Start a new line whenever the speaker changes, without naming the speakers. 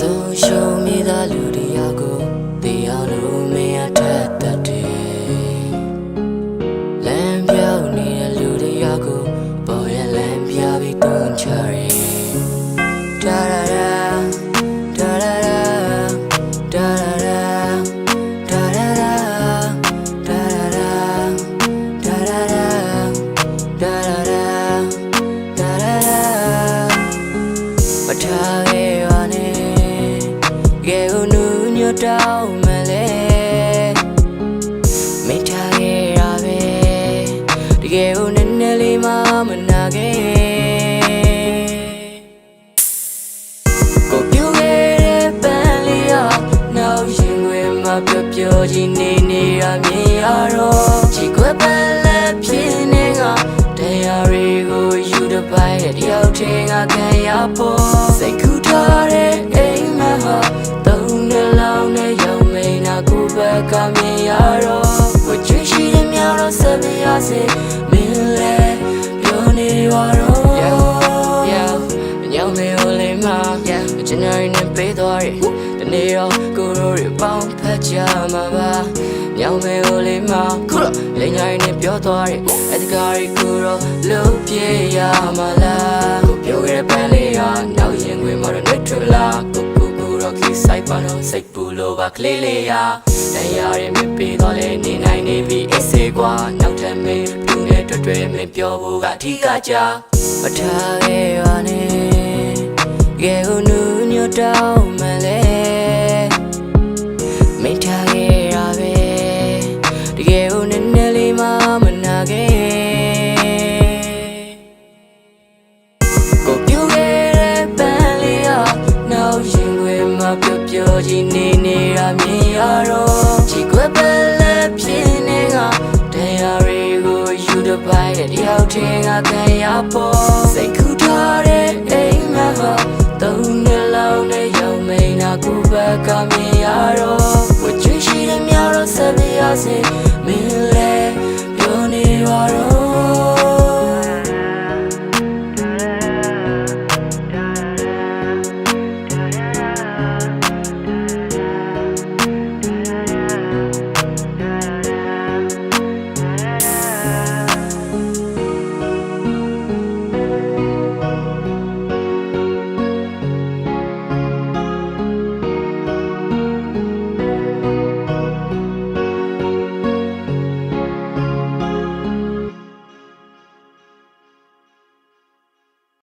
ရှုံးမိသားလူတရားကိုတရားလို့မရထက်တတ်တယ်လမ်းပြောင်းနေတဲ့လူတရားကိုပေါ်ရလမ်းပြပြီးတွန်းချရဲ တ်တောင်းမလဲမိထားခဲ့ရပဲတကယ်ကိုနည်းနည်းလေးမှမနာခဲ့ကိုပြုတ်ခဲ့တဲ့ပန်းလေးရနောက်ရင်ွယ်မှာပျော်ပျော်ကြီးနေနေရမြင်ရတော့ချီခွက်ပန်းလက်ဖြစ်နေကတရားတွေကိုယူတပိုင်တဲ့တယောက်တည်းကခံရဖို့စိတ် ကိုယ်ဘက်ကမြင်ရတော့ဝချွေရှိတဲ့မြောင်တော့ဆက်ပြရစေမင်းလဲပြောနေရတော့ yeah yeah ညောင်မေကိုလေးမ yeah ကျွန်တော်နဲ့ပေးသွားတယ်တနေ့တော့ကိုရိုတွေပေါင်းဖက်ကြမှာပါညောင်မေကိုလေးမခုတော့လိန်ညာရင်းနဲ့ပြောသွားတယ်အတကားရီကိုတော့လုံးပြေရမှာလားကိုပြောခဲ့တဲ့ပန်းလေးဟာနောက်ရင်ခွေမှာတော့နေထလာကိုကိုကိုတော့ခီးဆိုင်ပါတော့စိတ်ပူ လို့ပါကလေးလေးရာတရားရင်းမပေးတော့လဲနေနိုင်နေပြီအစ်စေကွာနောက်ထပ်မင်းပြူနဲ့တွေ့တွေ့မင်းပြောဖို့ကအထီးကကြမထားခဲ့ပါနဲ့ကဲကိုနူးညွတ်တောင်းမလဲ ယောက်တည်းကခံရဖို့စိတ်ကူးထားတဲ့အိမ်မဟာသုံးနှစ်လောက်နဲ့ရောက်မိန်နာကိုယ်ဘက်ကမြင်ရတော့ဝချွေရှိတဲ့မြောင်တော့ဆက်ပြရစေမင်းလဲပြောနေပါတော့